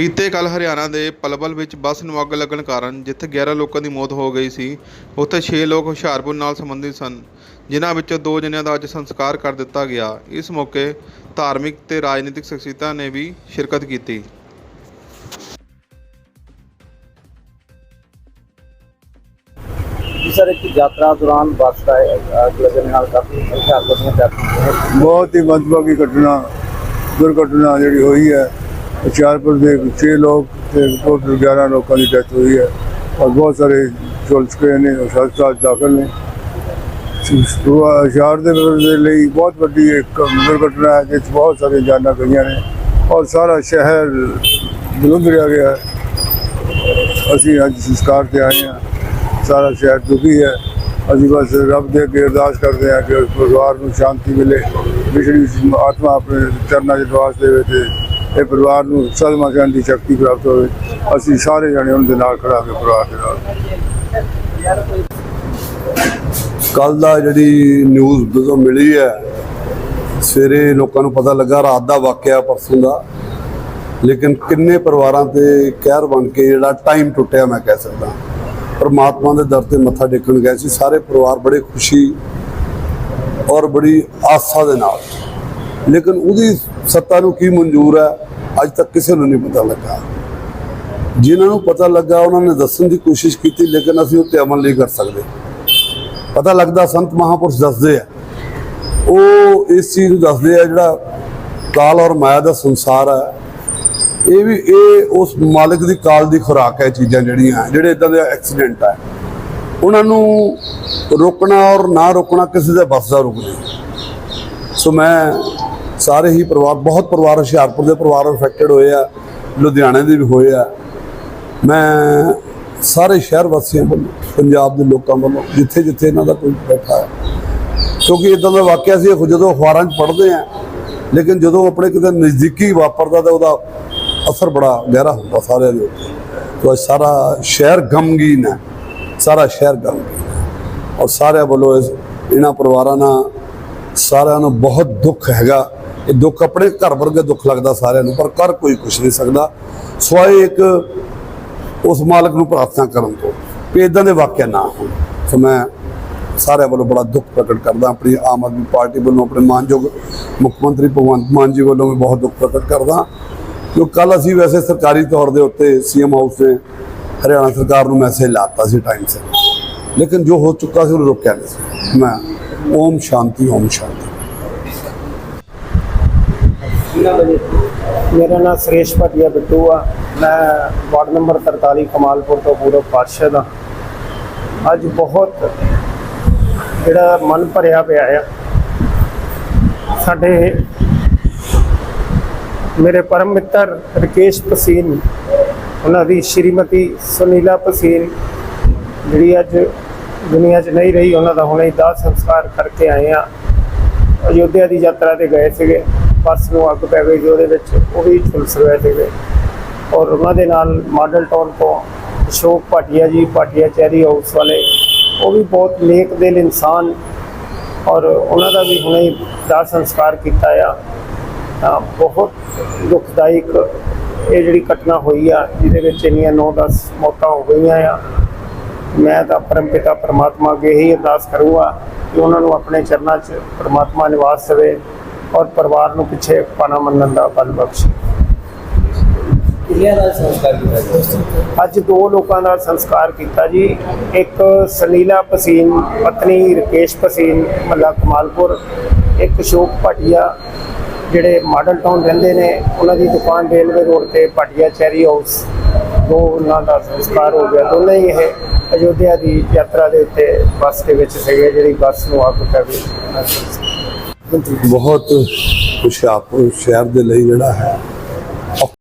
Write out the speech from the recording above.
ਬੀਤੇ ਕੱਲ ਹਰਿਆਣਾ ਦੇ ਪਲਵਲ ਵਿੱਚ ਬੱਸ ਨੂੰ ਅੱਗ ਲੱਗਣ ਕਾਰਨ ਜਿੱਥੇ 11 ਲੋਕਾਂ ਦੀ ਮੌਤ ਹੋ ਗਈ ਸੀ ਉੱਥੇ 6 ਲੋਕ ਹੁਸ਼ਿਆਰਪੁਰ ਨਾਲ ਸੰਬੰਧਿਤ ਸਨ ਜਿਨ੍ਹਾਂ ਵਿੱਚੋਂ ਦੋ ਜਣਿਆਂ ਦਾ ਅੱਜ ਸੰਸਕਾਰ ਕਰ ਦਿੱਤਾ ਗਿਆ। ਇਸ ਮੌਕੇ ਧਾਰਮਿਕ ਤੇ ਰਾਜਨੀਤਿਕ ਸ਼ਖਸੀਅਤਾਂ ਨੇ ਵੀ ਸ਼ਿਰਕਤ ਕੀਤੀ। ਜੀ ਸਰ ਇੱਕ ਯਾਤਰਾ ਦੌਰਾਨ ਬੱਸ ਦਾ ਅੱਗ ਲੱਗਣ ਨਾਲ ਕਾਫੀ ਹੁਸ਼ਿਆਰਪੁਰ ਦੀਆਂ ਬਹੁਤ ਹੀ ਮੰਦਭਾਗੀ ਘਟਨਾ ਦੁਰਘਟਨਾ ਜਿਹੜੀ ਹੋਈ ਹੈ। ਹੁਸ਼ਿਆਰਪੁਰ ਦੇ 6 ਲੋਕ ਤੇ ਟੋਟਲ 11 ਲੋਕਾਂ ਦੀ ਡੈਥ ਹੋਈ ਹੈ ਔਰ ਬਹੁਤ ਸਾਰੇ ਝੁਲਸ ਚੁੱਕੇ ਨੇ, ਹਸਪਤਾਲ 'ਚ ਦਾਖਲ ਨੇ। ਹੁਸ਼ਿਆਰ ਦੇ ਲਈ ਬਹੁਤ ਵੱਡੀ ਇੱਕ ਦੁਰਘਟਨਾ ਹੈ, ਜਿਸ ਬਹੁਤ ਸਾਰੀਆਂ ਜਾਨਾਂ ਗਈਆਂ ਨੇ ਔਰ ਸਾਰਾ ਸ਼ਹਿਰ ਬਲੁੰਦਰਿਆ ਗਿਆ ਅਸੀਂ ਅੱਜ ਸੰਸਕਾਰ ਤੇ ਆਏ ਹਾਂ। ਸਾਰਾ ਸ਼ਹਿਰ ਦੁਖੀ ਹੈ। ਅਸੀਂ ਬਸ ਰੱਬ ਦੇ ਅੱਗੇ ਅਰਦਾਸ ਕਰਦੇ ਹਾਂ ਕਿ ਉਸ ਪਰਿਵਾਰ ਨੂੰ ਸ਼ਾਂਤੀ ਮਿਲੇ। ਵਿਛੜੀ ਆਤਮਾ ਆਪਣੇ ਚਰਨਾਂ 'ਚ ਨਿਵਾਸ ਦੇਵੇ ਤੇ ਇਹ ਪਰਿਵਾਰ ਨੂੰ ਸਦਮਾ ਕਰਨ ਦੀ ਸ਼ਕਤੀ ਪ੍ਰਾਪਤ ਹੋਵੇ। ਅਸੀਂ ਸਾਰੇ ਜਣੇ ਉਹਨਾਂ ਦੇ ਨਾਲ ਖੜਾ ਕੇ ਪਰਿਵਾਰ ਦੇ ਨਾਲ। ਕੱਲ ਦਾ ਜਿਹੜੀ ਨਿਊਜ਼ ਜਦੋਂ ਮਿਲੀ ਹੈ, ਸਵੇਰੇ ਲੋਕਾਂ ਨੂੰ ਪਤਾ ਲੱਗਾ, ਰਾਤ ਦਾ ਵਾਕਿਆ ਪਰਸੋਂ ਦਾ। ਲੇਕਿਨ ਕਿੰਨੇ ਪਰਿਵਾਰਾਂ ਤੇ ਕਹਿਰ ਬਣ ਕੇ ਜਿਹੜਾ ਟਾਈਮ ਟੁੱਟਿਆ ਮੈਂ ਕਹਿ ਸਕਦਾ। ਪਰਮਾਤਮਾ ਦੇ ਦਰ ਤੇ ਮੱਥਾ ਟੇਕਣ ਗਏ ਸੀ। ਸਾਰੇ ਪਰਿਵਾਰ ਬੜੇ ਖੁਸ਼ੀ ਔਰ ਬੜੀ ਆਸਾ ਦੇ ਨਾਲ। ਲੇਕਿਨ ਉਹਦੀ ਸੱਤਾ ਨੂੰ ਕੀ ਮਨਜ਼ੂਰ ਹੈ, ਅੱਜ ਤੱਕ ਕਿਸੇ ਨੂੰ ਨਹੀਂ ਪਤਾ ਲੱਗਾ। ਜਿਨ੍ਹਾਂ ਨੂੰ ਪਤਾ ਲੱਗਾ, ਉਹਨਾਂ ਨੇ ਦੱਸਣ ਦੀ ਕੋਸ਼ਿਸ਼ ਕੀਤੀ, ਲੇਕਿਨ ਅਸੀਂ ਉੱਤੇ ਅਮਲ ਨਹੀਂ ਕਰ ਸਕਦੇ। ਪਤਾ ਲੱਗਦਾ ਸੰਤ ਮਹਾਪੁਰਸ਼ ਦੱਸਦੇ ਆ। ਉਹ ਇਸ ਚੀਜ਼ ਨੂੰ ਦੱਸਦੇ ਆ, ਜਿਹੜਾ ਕਾਲ ਔਰ ਮਾਇਆ ਦਾ ਸੰਸਾਰ ਹੈ ਇਹ ਵੀ, ਇਹ ਉਸ ਮਾਲਕ ਦੀ ਕਾਲ ਦੀ ਖੁਰਾਕ ਹੈ ਚੀਜ਼ਾਂ ਜਿਹੜੀਆਂ, ਜਿਹੜੇ ਇਦਾਂ ਦੇ ਐਕਸੀਡੈਂਟ ਆ। ਉਹਨਾਂ ਨੂੰ ਰੋਕਣਾ ਔਰ ਨਾ ਰੋਕਣਾ ਕਿਸੇ ਦੇ ਵੱਸ ਦਾ ਰੁਕ ਨਹੀਂ। ਸੋ ਮੈਂ ਸਾਰੇ ਹੀ ਪਰਿਵਾਰ, ਬਹੁਤ ਪਰਿਵਾਰ ਹੁਸ਼ਿਆਰਪੁਰ ਦੇ ਪਰਿਵਾਰ ਅਫੈਕਟਡ ਹੋਏ ਆ, ਲੁਧਿਆਣੇ ਦੇ ਵੀ ਹੋਏ ਆ। ਮੈਂ ਸਾਰੇ ਸ਼ਹਿਰ ਵਾਸੀਆਂ ਵੱਲੋਂ, ਪੰਜਾਬ ਦੇ ਲੋਕਾਂ ਵੱਲੋਂ ਜਿੱਥੇ ਜਿੱਥੇ ਇਹਨਾਂ ਦਾ ਕੋਈ ਬੈਠਾ ਹੈ, ਕਿਉਂਕਿ ਇਦਾਂ ਦਾ ਵਾਕਿਆ ਸੀ ਜਦੋਂ ਅਖਬਾਰਾਂ 'ਚ ਪੜ੍ਹਦੇ ਆ, ਲੇਕਿਨ ਜਦੋਂ ਆਪਣੇ ਕਿਤੇ ਨਜ਼ਦੀਕੀ ਵਾਪਰਦਾ ਤਾਂ ਉਹਦਾ ਅਸਰ ਬੜਾ ਗਹਿਰਾ ਹੁੰਦਾ ਸਾਰਿਆਂ ਦੇ ਉੱਤੇ। ਤੋ ਸਾਰਾ ਸ਼ਹਿਰ ਗਮਗੀਨ ਹੈ, ਸਾਰਾ ਸ਼ਹਿਰ ਗਮਗੀਨ ਹੈ। ਔਰ ਸਾਰਿਆਂ ਵੱਲੋਂ ਇਸ, ਇਹਨਾਂ ਪਰਿਵਾਰਾਂ ਨਾਲ ਸਾਰਿਆਂ ਨੂੰ ਬਹੁਤ ਦੁੱਖ ਹੈਗਾ। ਇਹ ਦੁੱਖ ਆਪਣੇ ਘਰ ਵਰਗੇ ਦੁੱਖ ਲੱਗਦਾ ਸਾਰਿਆਂ ਨੂੰ, ਪਰ ਕਰ ਕੋਈ ਕੁਛ ਨਹੀਂ ਸਕਦਾ। ਸਵਾਏ ਇੱਕ ਉਸ ਮਾਲਕ ਨੂੰ ਪ੍ਰਾਰਥਨਾ ਕਰਨ ਤੋਂ ਵੀ ਇਦਾਂ ਦੇ ਵਾਕਿਆ ਨਾ ਹੋਣ। ਸੋ ਮੈਂ ਸਾਰਿਆਂ ਵੱਲੋਂ ਬੜਾ ਦੁੱਖ ਪ੍ਰਗਟ ਕਰਦਾ, ਆਪਣੀ ਆਮ ਆਦਮੀ ਪਾਰਟੀ ਵੱਲੋਂ, ਆਪਣੇ ਮਾਨਯੋਗ ਮੁੱਖ ਮੰਤਰੀ ਭਗਵੰਤ ਮਾਨ ਜੀ ਵੱਲੋਂ ਵੀ ਬਹੁਤ ਦੁੱਖ ਪ੍ਰਗਟ ਕਰਦਾ। ਕਿਉਂ ਕੱਲ ਅਸੀਂ ਵੈਸੇ ਸਰਕਾਰੀ ਤੌਰ ਦੇ ਉੱਤੇ ਸੀਐਮ ਹਾਊਸ ਨੇ ਹਰਿਆਣਾ ਸਰਕਾਰ ਨੂੰ ਮੈਸੇਜ ਲਾਤਾ ਸੀ ਟਾਈਮ ਸਿਰ। ਲੇਕਿਨ ਜੋ ਹੋ ਚੁੱਕਾ ਸੀ ਉਹਨੂੰ ਰੋਕਿਆ ਨਹੀਂ ਸੀ। ਮੈਂ ਓਮ ਸ਼ਾਂਤੀ ਓਮ ਸ਼ਾਂਤੀ। ਮੇਰਾ ਨਾਮ ਸੁਰੇਸ਼ ਭਾਟੀਆ ਬਿੱਟੂ ਆ। ਮੈਂ ਵਾਰਡ ਨੰਬਰ 43 ਕਮਾਲਪੁਰ ਤੋਂ ਪੂਰਬ ਪਾਰਸ਼ਦ ਆ ਅੱਜ ਬਹੁਤ ਜਿਹੜਾ ਮਨ ਭਰਿਆ ਪਿਆ ਆ। ਸਾਡੇ ਮੇਰੇ ਪਰਮ ਮਿੱਤਰ ਰਕੇਸ਼ ਪਸੀਨ, ਉਹਨਾਂ ਦੀ ਸ਼੍ਰੀਮਤੀ ਸੁਨੀਲਾ ਪਸੀਨ, ਜਿਹੜੀ ਅੱਜ ਦੁਨੀਆ 'ਚ ਨਹੀਂ ਰਹੀ, ਉਹਨਾਂ ਦਾ ਹੁਣੇ ਦਾਹ ਸੰਸਕਾਰ ਕਰਕੇ ਆਏ ਆ। ਅਯੋਧਿਆ ਦੀ ਯਾਤਰਾ ਤੇ ਗਏ ਸੀਗੇ। ਬੱਸ ਨੂੰ ਅੱਗ ਪੈ ਗਈ ਸੀ ਉਹਦੇ ਵਿੱਚ, ਉਹ ਵੀ ਝੁਲਸ ਗਏ। ਸੀਗੇ ਔਰ ਉਹਨਾਂ ਦੇ ਨਾਲ ਮਾਡਲ ਟਾਊਨ ਤੋਂ ਅਸ਼ੋਕ ਭਾਟੀਆ ਜੀ, ਭਾਟੀਆ ਚੈਰੀ ਹਾਊਸ ਵਾਲੇ, ਉਹ ਵੀ ਬਹੁਤ ਨੇਕ ਦਿਲ ਇਨਸਾਨ। ਔਰ ਉਹਨਾਂ ਦਾ ਵੀ ਹੁਣੇ ਦਾਹ ਸੰਸਕਾਰ ਕੀਤਾ ਆ। ਤਾਂ ਬਹੁਤ ਦੁਖਦਾਇਕ ਇਹ ਜਿਹੜੀ ਘਟਨਾ ਹੋਈ ਆ, ਜਿਹਦੇ ਵਿੱਚ ਇੰਨੀਆਂ 9-10 ਮੌਤਾਂ ਹੋ ਗਈਆਂ ਆ। ਮੈਂ ਤਾਂ ਪਰਮਪਿਤਾ ਪਰਮਾਤਮਾ ਅੱਗੇ ਹੀ ਅਰਦਾਸ ਕਰੂੰਗਾ ਕਿ ਉਹਨਾਂ ਨੂੰ ਆਪਣੇ ਚਰਨਾਂ 'ਚ ਪਰਮਾਤਮਾ ਨਿਵਾਸ ਦੇਵੇ। ਔਰ ਪਰਿਵਾਰ ਨੂੰ ਪਿੱਛੇ ਪਾਣਾ ਮੰਨਣ ਦਾ ਬਲ ਬਖਸ਼ੇ। ਕਿੰਨਿਆਂ ਦਾ ਸੰਸਕਾਰ ਕੀਤਾ ਅੱਜ ਦੋ ਲੋਕਾਂ ਦਾ ਸੰਸਕਾਰ ਕੀਤਾ ਜੀ। ਇੱਕ ਸਲੀਲਾ ਪਸੀਨ ਪਤਨੀ ਰਕੇਸ਼ ਪਸੀਨ ਮੱਲਾ ਕਮਾਲਪੁਰ। ਇੱਕ ਅਸ਼ੋਕ ਭਾਟੀਆ ਜਿਹੜੇ ਮਾਡਲ ਟਾਊਨ ਰਹਿੰਦੇ ਨੇ ਉਹਨਾਂ ਦੀ ਦੁਕਾਨ ਰੇਲਵੇ ਰੋਡ ਤੇ ਭਾਟੀਆ ਚੈਰੀ ਹਾਊਸ। ਦੋ ਉਹਨਾਂ ਦਾ ਸੰਸਕਾਰ ਹੋ ਗਿਆ। ਦੋਨੇ ਹੀ ਇਹ ਅਯੋਧਿਆ ਦੀ ਯਾਤਰਾ ਦੇ ਉੱਤੇ ਬੱਸ ਦੇ ਵਿੱਚ ਸੀਗੇ ਜਿਹੜੀ ਬੱਸ ਨੂੰ ਅੱਗ ਗਈ। ਸੰਸਕਾਰ। ਬਹੁਤ ਹੁਸ਼ਿਆਰਪੁਰ ਸ਼ਹਿਰ ਦੇ ਲਈ ਜਿਹੜਾ ਹੈ।